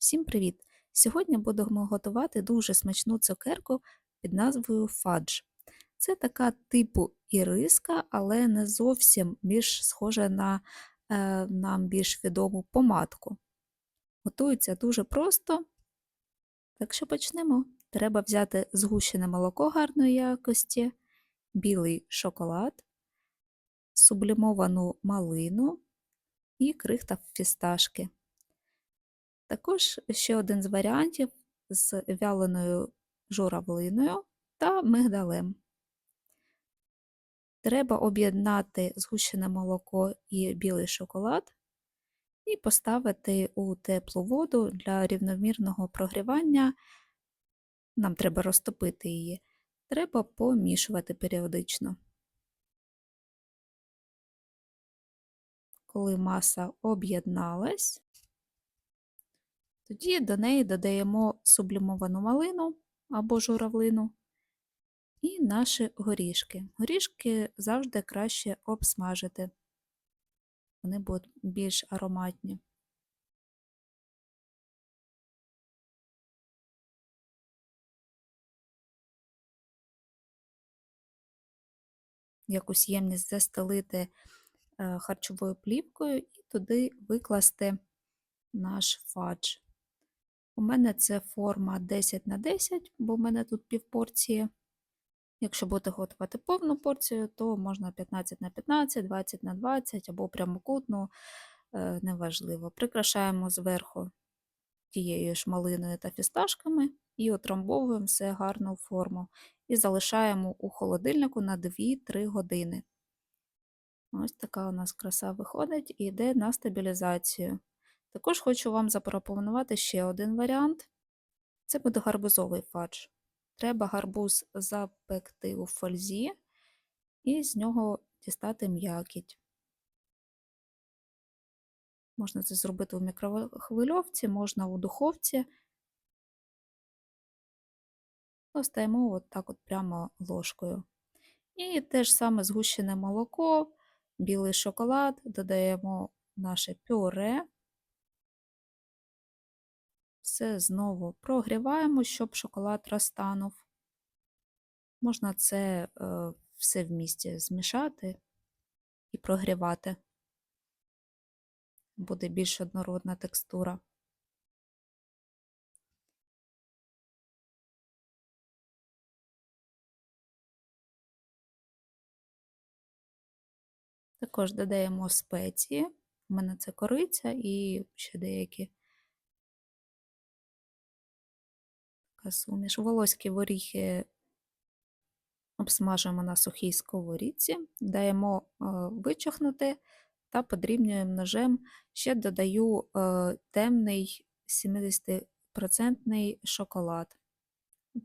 Всім привіт! Сьогодні будемо готувати дуже смачну цукерку під назвою фадж. Це така типу іриска, але не зовсім більш схожа на е, нам більш відому помадку. Готується дуже просто. Так що почнемо. Треба взяти згущене молоко гарної якості, білий шоколад, сублімовану малину і крихта фісташки. Також ще один з варіантів з вяленою журавлиною та мигдалем. Треба об'єднати згущене молоко і білий шоколад і поставити у теплу воду для рівномірного прогрівання. Нам треба розтопити її. Треба помішувати періодично. Коли маса об'єдналась, тоді до неї додаємо сублімовану малину або журавлину і наші горішки. Горішки завжди краще обсмажити, вони будуть більш ароматні. Якусь ємність застелити е, харчовою плівкою і туди викласти наш фадж. У мене це форма 10 на 10, бо в мене тут півпорції. Якщо будете готувати повну порцію, то можна 15 на 15, 20 на 20 або прямокутну, е, неважливо. Прикрашаємо зверху тією ж малиною та фісташками і отрамбовуємо все гарно в форму. І залишаємо у холодильнику на 2-3 години. Ось така у нас краса виходить і йде на стабілізацію. Також хочу вам запропонувати ще один варіант. Це буде гарбузовий фадж. Треба гарбуз запекти у фользі і з нього дістати м'якіть. Можна це зробити у мікрохвильовці, можна у духовці. Достаємо от так от прямо ложкою. І те ж саме згущене молоко, білий шоколад, додаємо наше пюре. Все знову прогріваємо, щоб шоколад розтанув. Можна це е, все в місті змішати і прогрівати. Буде більш однородна текстура. Також додаємо спеції. У мене це кориця і ще деякі суміш. Волоські горіхи обсмажуємо на сухій сковорідці, даємо е, вичахнути та подрібнюємо ножем. Ще додаю е, темний 70% шоколад.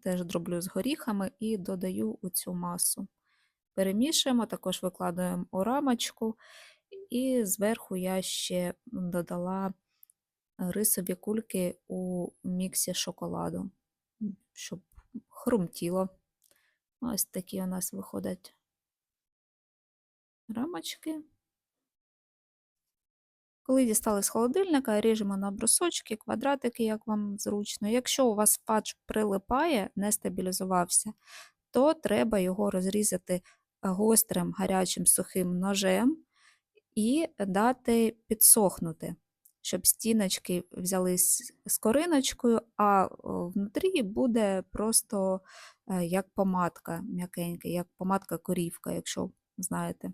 Теж дроблю з горіхами і додаю у цю масу. Перемішуємо, також викладаємо у рамочку, і зверху я ще додала рисові кульки у міксі шоколаду щоб хрумтіло. Ось такі у нас виходять рамочки. Коли дістали з холодильника, ріжемо на брусочки, квадратики, як вам зручно. Якщо у вас патч прилипає, не стабілізувався, то треба його розрізати гострим гарячим сухим ножем і дати підсохнути щоб стіночки взялись з кориночкою, а внутрі буде просто е, як помадка м'якенька, як помадка корівка, якщо знаєте.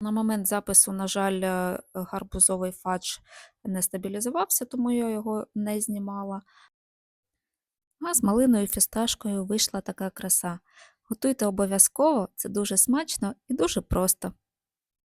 На момент запису, на жаль, е, гарбузовий фадж не стабілізувався, тому я його не знімала. А з малиною фісташкою вийшла така краса. Готуйте обов'язково, це дуже смачно і дуже просто.